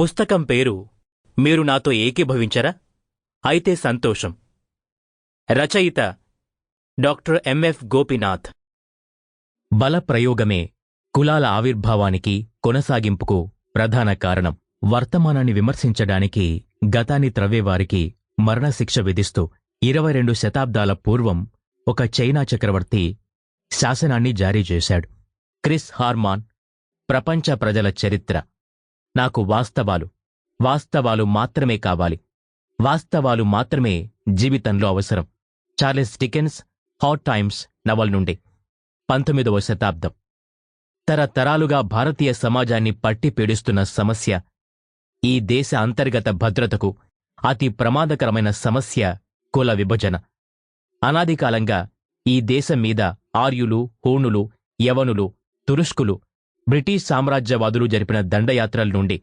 పుస్తకం పేరు మీరు నాతో ఏకీభవించరా? అయితే సంతోషం. రచయిత డాక్టర్ ఎంఎఫ్ గోపినాథ్. బల ప్రయోగమే కులాల ఆవిర్భావానికి కొనసాగింపుకు ప్రధాన కారణం. వర్తమానాన్ని విమర్శించడానికి గతాన్ని త్రవ్వేవారికి మరణశిక్ష విధిస్తూ ఇరవై రెండు శతాబ్దాల పూర్వం ఒక చైనా చక్రవర్తి శాసనాన్ని జారీ చేశాడు. క్రిస్ హార్మాన్ ప్రపంచ ప్రజల చరిత్ర. నాకు వాస్తవాలు. వాస్తవాలు మాత్రమే కావాలి. వాస్తవాలు మాత్రమే జీవితంలో అవసరం. Charles Dickens hard times novel నుండి. పంతొమ్మిదవ శతాబ్దం. తరతరాలుగా భారతీయ సమాజాన్ని పట్టి పీడిస్తున్న సమస్య ఈ దేశ అంతర్గత భద్రతకు అతి ప్రమాదకరమైన సమస్య కుల విభజన. అనాదికాలంగా ఈ దేశం మీద ఆర్యులు హూణులు యవనులు తురుష్కులు బ్రిటిష్ సామ్రాజ్యవాదులు జరిపిన దండయాత్రల నుండి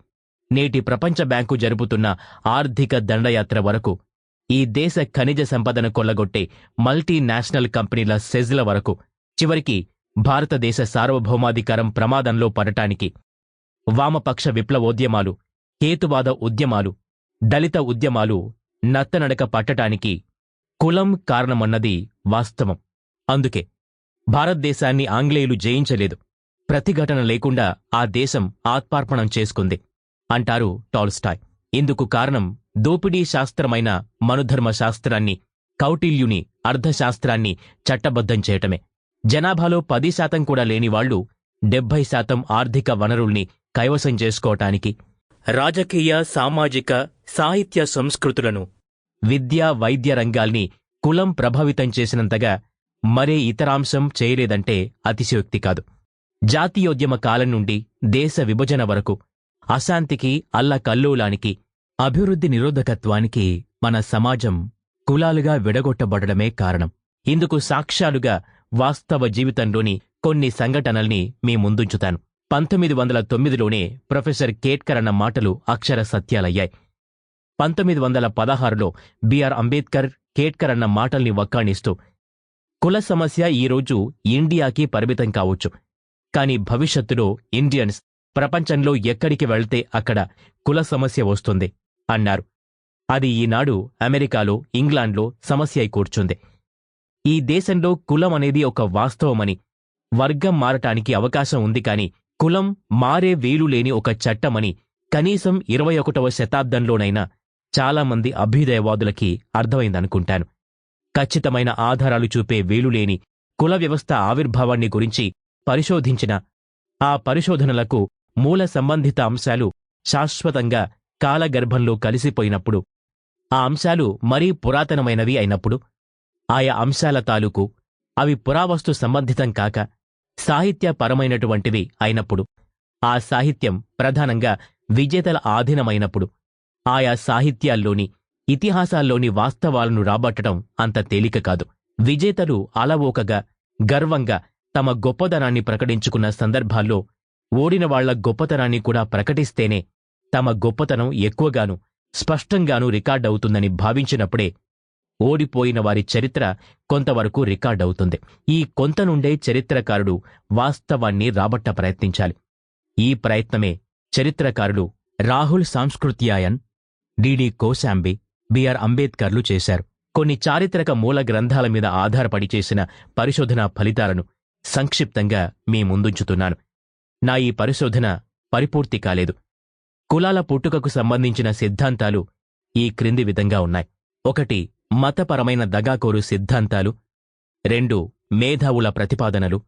నేటి ప్రపంచ బ్యాంకు జరుపుతున్న ఆర్థిక దండయాత్ర వరకు ఈ దేశ ఖనిజ సంపదను కొల్లగొట్టే మల్టీనేషనల్ కంపెనీల సెజ్ల వరకు చివరికి భారతదేశ సార్వభౌమాధికారం ప్రమాదంలో పడటానికి వామపక్ష విప్లవోద్యమాలు హేతువాద ఉద్యమాలు దళిత ఉద్యమాలు నత్తనడక పట్టటానికి కులం కారణమన్నది వాస్తవం. అందుకే భారతదేశాన్ని ఆంగ్లేయులు జయించలేదు. ప్రతిఘటన లేకుండా ఆ దేశం ఆత్మార్పణం చేసుకుంది అంటారు టాల్స్టాయ్. ఇందుకు కారణం దోపిడీ శాస్త్రమైన మనుధర్మ శాస్త్రాన్ని కౌటిల్యుని అర్థశాస్త్రాన్ని చట్టబద్ధం చేయటమే. జనాభాలో పది శాతం కూడా లేని వాళ్ళు డెబ్బై శాతం ఆర్థిక వనరుల్ని కైవసం చేసుకోవటానికి రాజకీయ సామాజిక సాహిత్య సంస్కృతులను విద్యా వైద్య రంగాల్ని కులం ప్రభావితం చేసినంతగా మరే ఇతరాంశం చేయలేదంటే అతిశయోక్తి కాదు. జాతీయోద్యమ కాలం నుండి దేశ విభజన వరకు అశాంతికి అల్లకల్లోలానికి అభివృద్ధి నిరోధకత్వానికి మన సమాజం కులాలుగా విడగొట్టబడడమే కారణం. ఇందుకు సాక్ష్యాలుగా వాస్తవ జీవితంలోని కొన్ని సంఘటనల్ని మీ ముందుంచుతాను. పంతొమ్మిది వందల తొమ్మిదిలోనే ప్రొఫెసర్ కేట్కర్ అన్న మాటలు అక్షర సత్యాలయ్యాయి. పంతొమ్మిది వందల పదహారులో బిఆర్ అంబేద్కర్ కేట్కర్ అన్న మాటల్ని వక్కాణిస్తూ కుల సమస్య ఈరోజు ఇండియాకి పరిమితం కావచ్చు. కాని భవిష్యత్తులో ఇండియన్స్ ప్రపంచంలో ఎక్కడికి వెళ్తే అక్కడ కుల సమస్య వస్తుంది అన్నారు. అది ఈనాడు అమెరికాలో ఇంగ్లాండ్లో సమస్య కూర్చుంది. ఈ దేశంలో కులం అనేది ఒక వాస్తవమని వర్గం మారటానికి అవకాశం ఉంది కాని కులం మారే వీలు లేని ఒక చట్టమని కనీసం ఇరవై ఒకటవ శతాబ్దంలోనైనా చాలామంది అభ్యుదయవాదులకి అర్థమైందనుకుంటాను. ఖచ్చితమైన ఆధారాలు చూపే వీలులేని కుల వ్యవస్థ ఆవిర్భావాన్ని గురించి పరిశోధించిన. ఆ పరిశోధనలకు మూల సంబంధిత అంశాలు శాశ్వతంగా కాలగర్భంలో కలిసిపోయినప్పుడు ఆ అంశాలు మరీ పురాతనమైనవి అయినప్పుడు ఆయా అంశాల తాలూకు అవి పురావస్తు సంబంధితం కాక సాహిత్యపరమైనటువంటివి అయినప్పుడు ఆ సాహిత్యం ప్రధానంగా విజేతల ఆధీనమైనప్పుడు ఆయా సాహిత్యాల్లోని ఇతిహాసాల్లోని వాస్తవాలను రాబట్టడం అంత తేలిక కాదు. విజేతలు అలవోకగా గర్వంగా తమ గొప్పదనాన్ని ప్రకటించుకున్న సందర్భాల్లో ఓడిన వాళ్ళ గొప్పతనాన్ని కూడా ప్రకటిస్తేనే తమ గొప్పతనం ఎక్కువగాను స్పష్టంగానూ రికార్డవుతుందని భావించినప్పుడే ఓడిపోయిన వారి చరిత్ర కొంతవరకు రికార్డవుతుంది. ఈ కొంత నుండే చరిత్రకారుడు వాస్తవాన్ని రాబట్ట ప్రయత్నించాలి. ఈ ప్రయత్నమే చరిత్రకారుడు రాహుల్ సాంస్కృత్యాయన్ డిడి కోశాంబి బిఆర్ అంబేద్కర్లు చేశారు. కొన్ని చారిత్రక మూల గ్రంథాల మీద ఆధారపడి చేసిన పరిశోధనా ఫలితాలను సంక్షిప్తంగా మీ ముందుంచుతున్నాను. నా ఈ పరిశోధన పరిపూర్తి కాలేదు. కులాల పుట్టుకకు సంబంధించిన సిద్ధాంతాలు ఈ క్రింది విధంగా ఉన్నాయి. ఒకటి మతపరమైన దగాకోరు సిద్ధాంతాలు. రెండు మేధావుల ప్రతిపాదనలు.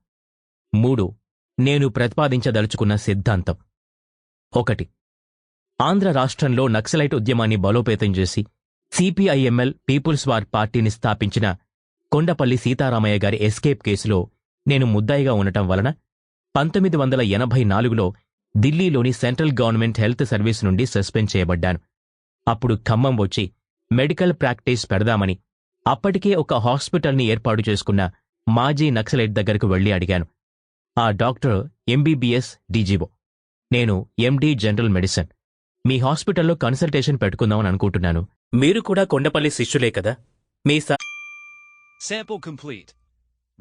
మూడు నేను ప్రతిపాదించదలుచుకున్న సిద్ధాంతం. ఒకటి ఆంధ్ర రాష్ట్రంలో నక్సలైట్ ఉద్యమాన్ని బలోపేతం చేసి సిపిఐఎంఎల్ పీపుల్స్ వార్ పార్టీని స్థాపించిన కొండపల్లి సీతారామయ్య గారి ఎస్కేప్ కేసులో నేను ముద్దాయిగా ఉండటం వలన పంతొమ్మిది వందల ఎనభై నాలుగులో ఢిల్లీలోని సెంట్రల్ గవర్నమెంట్ హెల్త్ సర్వీస్ నుండి సస్పెండ్ చేయబడ్డాను. అప్పుడు ఖమ్మం వచ్చి మెడికల్ ప్రాక్టీస్ పెడదామని అప్పటికే ఒక హాస్పిటల్ని ఏర్పాటు చేసుకున్న మాజీ నక్సలైట్ దగ్గరకు వెళ్ళి అడిగాను. ఆ డాక్టర్ ఎంబీబీఎస్ డీజీఓ. నేను ఎండీ జనరల్ మెడిసిన్. మీ హాస్పిటల్లో కన్సల్టేషన్ పెట్టుకుందామని అనుకుంటున్నాను. మీరు కూడా కొండపల్లి శిష్యులే కదా? మీ స Sample complete.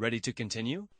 Ready to continue?